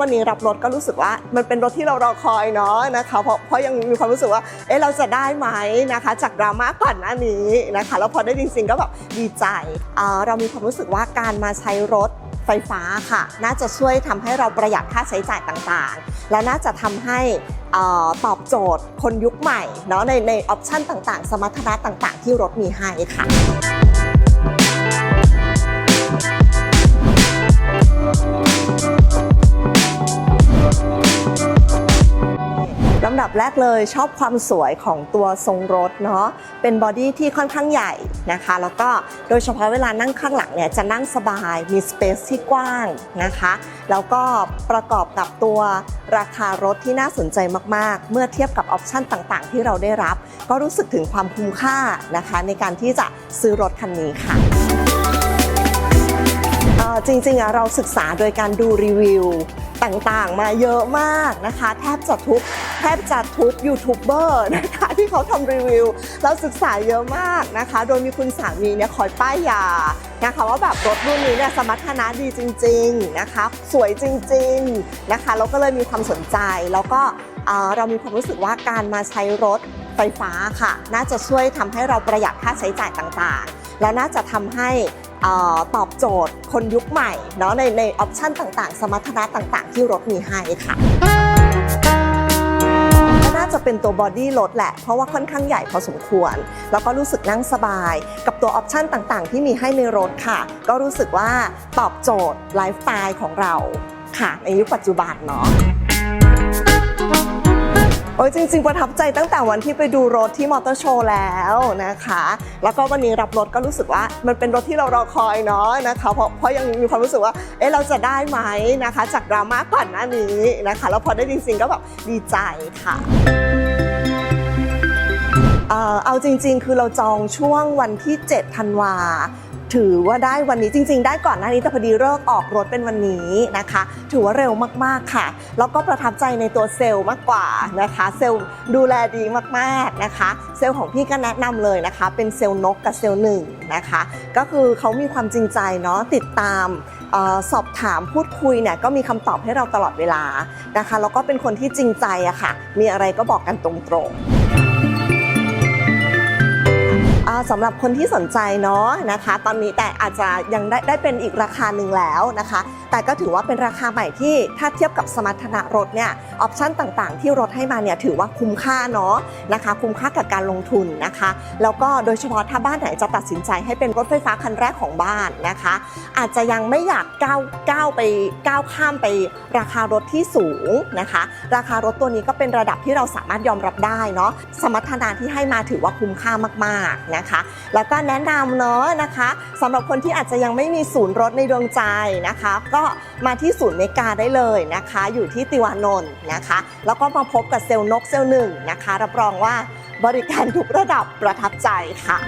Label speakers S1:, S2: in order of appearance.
S1: วันนี้รับรถก็รู้สึกว่ามันเป็นรถที่เรารอคอยเนาะนะคะเพราะเพราะยังมีความรู้สึกว่าเอ๊ะเราจะได้ไหมนะคะ จากดราม่าก่อนหน้านี้นะคะแล้วพอได้จริงๆก็แบบดีใจเเรามีความรู้สึกว่าการมาใช้รถไฟฟ้าค่ะ น่าจะช่วยทำให้เราประหยัดค่าใช้จ่ายต่างๆ และน่าจะทำให้ตอบโจทย์คนยุคใหม่เนาะในในออปชันต่างๆ สมรรถนะต่างๆ ที่รถมีให้ค่ะ ดับแรกเลยชอบความสวยของตัวทรงรถเนาะเป็นบอดี้ที่ค่อนข้างใหญ่นะคะ แล้วก็โดยเฉพาะเวลานั่งข้างหลังเนี่ยจะนั่งสบายมีสเปซที่กว้างนะคะ แล้วก็ประกอบกับตัวราคารถที่น่าสนใจมากๆ เมื่อเทียบกับออปชันต่างๆ ที่เราได้รับ ก็รู้สึกถึงความคุ้มค่านะคะ ในการที่จะซื้อรถคันนี้ค่ะจริงๆเราศึกษาโดยการดูรีวิวต่างๆ มาเยอะมากนะคะ แทบจะทุก บจะทุกยูทูบเบอร์นะคะที่เขาทำรีวิว เราศึกษาเยอะมากนะคะ โดยมีคุณสามีเนี่ยคอยป้ายยานะคะว่าแบบรถรุ่นนี้เนี่ยสมรรถนะดีจริง ๆนะคะ สวยจริง ๆนะคะเราก็เลยมีความสนใจแล้วก็เออเรามีความรู้สึกว่าการมาใช้รถไฟฟ้าค่ะ น่าจะช่วยทำให้เราประหยัดค่าใช้จ่ายต่างๆ และน่าจะทำให้เออตอบโจทย์คนยุคใหม่เนาะในในออปชันต่างๆ สมรรถนะต่างๆ ที่รถมีให้ค่ะ น่าจะเป็นตัวบอดี้รถแหละ เพราะว่าค่อนข้างใหญ่พอสมควร แล้วก็รู้สึกนั่งสบาย กับตัวออปชันต่างๆ ที่มีให้ในรถค่ะ ก็รู้สึกว่าตอบโจทย์ไลฟ์สไตล์ของเราค่ะในยุคปัจจุบันเนาะ ยจริง ๆ ประทับใจตั้งแต่วันที่ไปดูรถที่มอเตอร์โชว์แล้วนะคะ แล้วก็วันนี้รับรถก็รู้สึกว่ามันเป็นรถที่เรารอคอยเนาะนะคะเพราะเพราะยังมีความรู้สึกว่าเอ๊ะเราจะได้ไหมนะคะ จากดราม่าก่อนหน้านี้นะคะ แล้วพอได้จริงๆก็แบบดีใจค่ะเอาจริง ๆ คือเราจองช่วงวันที่7ธันวา ถือว่าได้วันนี้จริง ๆ ได้ก่อนหน้านี้แต่พอดีเลิกออกรถเป็นวันนี้นะคะ ถือว่าเร็วมากๆค่ะ แล้วก็ประทับใจในตัวเซลล์มากกว่านะคะ เซลล์ดูแลดีมากๆนะคะ เซลล์ของพี่ก็แนะนำเลยนะคะ เป็นเซลล์นกกับเซลล์หนึ่งนะคะ ก็คือเขามีความจริงใจเนาะติดตามสอบถามพูดคุยเนี่ยก็มีคำตอบให้เราตลอดเวลานะคะแล้วก็เป็นคนที่จริงใจอะค่ะ มีอะไรก็บอกกันตรงๆ สำหรับคนที่สนใจเนาะนะคะ ตอนนี้แต่อาจจะยังได้ได้เป็นอีกราคาหนึ่งแล้วนะคะ แต่ก็ถือว่าเป็นราคาใหม่ที่ถ้าเทียบกับสมรรถนะรถเนี่ยออปชันต่างๆ ที่รถให้มาเนี่ยถือว่าคุ้มค่าเนาะนะคะ คุ้มค่ากับการลงทุนนะคะ แล้วก็โดยเฉพาะถ้าบ้านไหนจะตัดสินใจให้เป็นรถไฟฟ้าคันแรกของบ้านนะคะ อาจจะยังไม่อยากก้าวก้าวไปก้าวข้ามไปราคารถที่สูงนะคะ ราคารถตัวนี้ก็เป็นระดับที่เราสามารถยอมรับได้เนาะสมรรถนะที่ให้มาถือว่าคุ้มค่ามากๆนะคะแล้วก็แนะนำเนาะนะคะสำหรับคนที่อาจจะยังไม่มีศูนย์รถในดวงใจนะคะ ก็มาที่ศูนย์เมกาได้เลยนะคะ อยู่ที่ติวานนท์นะคะ แล้วก็มาพบกับเซลล์นกเซลล์หนึ่งนะคะ รับรองว่าบริการทุกระดับประทับใจค่ะ